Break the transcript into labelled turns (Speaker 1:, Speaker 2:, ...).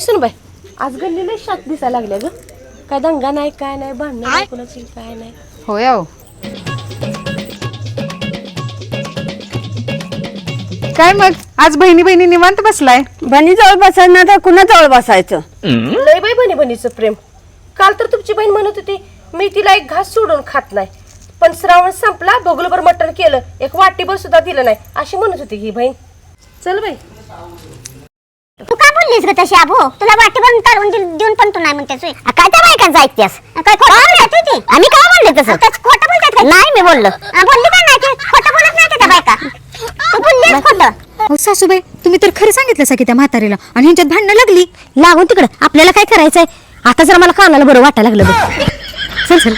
Speaker 1: सुन बाय आज गल्लीला शात दिसायला लागल्या ग. काय दंगा नाही काय नाही भांडण नाही कुणाची काय नाही.
Speaker 2: होय अहो. काय मग? आज बहिणी बहिणी निवांत बसलाय?
Speaker 3: बनी जवळ बसायचं ना तर कुणा जवळ बसायचं
Speaker 1: लय बाई बहिणी बहिणीचं प्रेम. काल तर तुमची बहीण म्हणत होती मी तिला एक घास सोडून खात नाही. पण श्रावण संपला बघलभर मटण केलं. एक वाटीभर सुद्धा दिलं नाही. अशी म्हणत होती ही बहीण. चल बाई.
Speaker 4: बोललीस ग तशी आबो? तुला वाटी पण काढून देऊन पण तू नाही म्हणतेस होय. आ, काय त्या बायकांचं ऐकतेस? काय खोटं बोलतात होय ती? आम्ही काय म्हणले तसं? खोटं बोलतात का नाही मी बोललो. आ, बोलली का नाही ती. खोटं बोलत नाही त्या बायका. तू बोललीस खोटं.
Speaker 5: अहो सासूबाई तुम्ही तर खरं सांगितलं सगळी त्या म्हातारीला. आणि ह्यांच्यात भांडणं लागली.
Speaker 1: लागून तिकडं. आपल्याला काय करायचंय? आता जर मला कानाला बरं वाटायला लागलं बघ. चल चल.